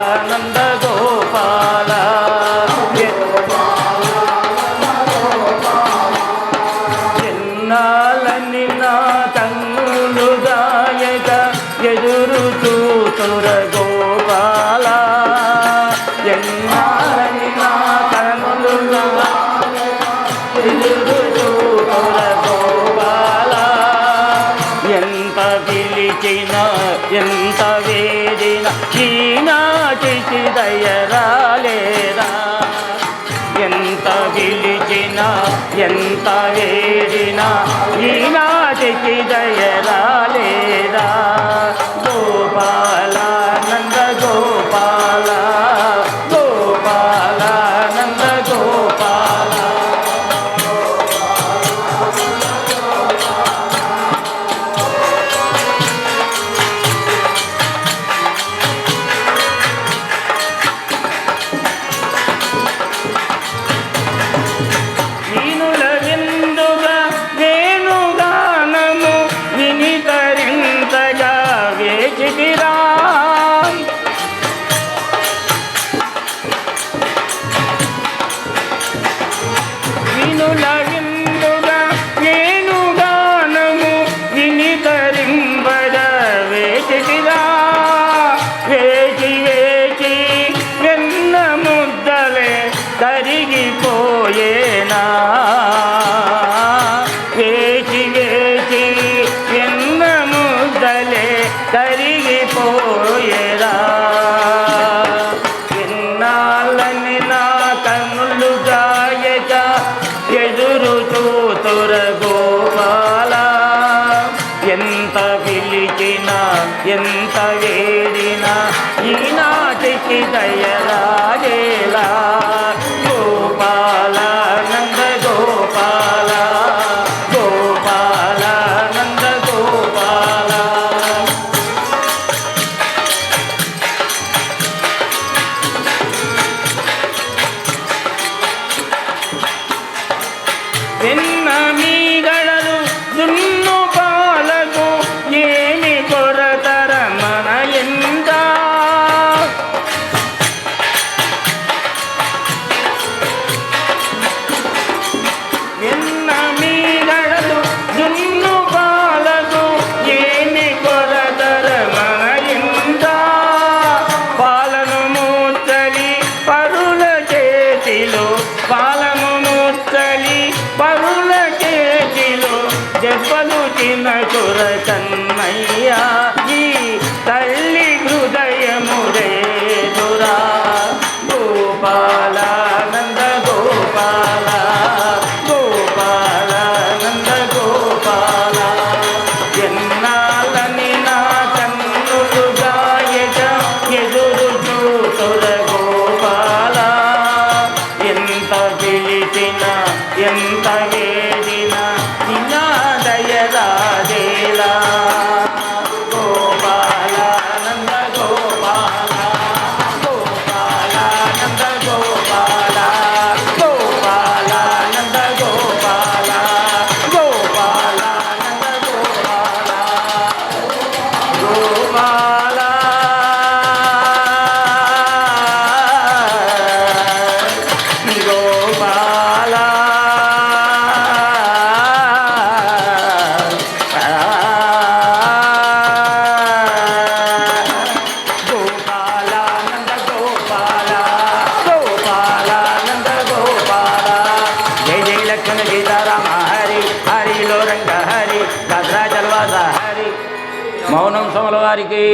ఆనంద గోపాల చిన్నాలని నా కన్నులు గాయక ఎదురు చూతుర గోపాల. ఎన్నాలని నా కన్నులు ఎదురు చూతుర గోపాల. ఎంత పిలిచినా రాలేదా ఎంత పిలిచినా ఎంత వేడినా ఈనాటికి దయరా ఎంత పిలిచినా ఎంత వేడినా ఈనాటికి దయరాజేలా. గోపాలానంద గోపాల గోపాలానంద గోపాల. విన్న జబ్బలు చిన్న కొర కన్నయ్యా ఈ తల్లి Hare, Hare Lord and Hare, Gadra Jalwada మౌనం సమల వారికి